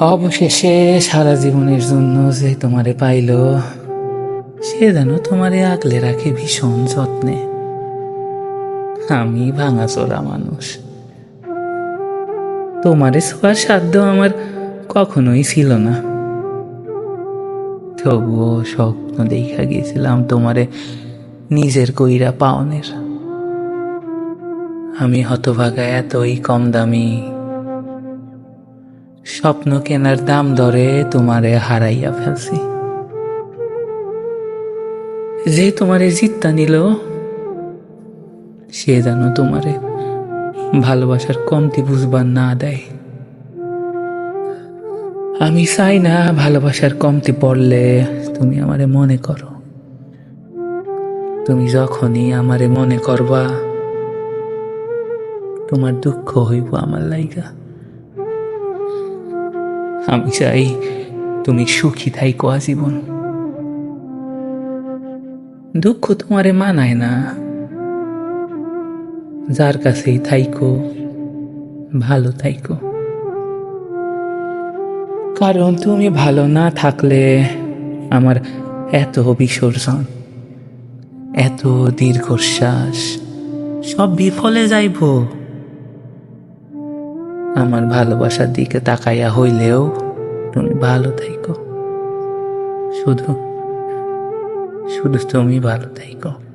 অবশেষে সারা জীবনের জন্য যে তোমারে পাইল, সে যেন তোমারে আগলে রাখে ভীষণ যত্নে। আমি ভাঙাচোরা মানুষ। তোমারে ছোঁয়ার সাধ্য আমার কখনোই ছিল না। তবুও স্বপ্ন দেখা গিয়েছিলাম তোমারে নিজের কইরা পাওনের। আমি হতভাগা এতই কম দামি স্বপ্ন কেনার দাম দরে তোমারে হারাইয়া ফেলছি। যে তোমারে জিততা নিল, সে যেন তোমারে ভালোবাসার কমতি বুঝবার না দেয়। আমি চাই না ভালোবাসার কমতি পড়লে তুমি আমারে মনে করো। তুমি যখনই আমারে মনে করবা, তোমার দুঃখ হইব আমার লাইগা। আমি চাই তুমি সুখী থাইকো আজীবন। দুঃখ তোমারে মানায় না। যার কাছেই থাইকো, ভালো থাইকো। কারণ তুমি ভালো না থাকলে আমার এত বিসর্জন, এত দীর্ঘশ্বাস, সব বিফলে যাইব। আমার ভালোবাসার দিকে তাকাইয়া হইলেও তুমি ভালো থাইকো। শুধু শুধু তুমি ভালো থাইকো।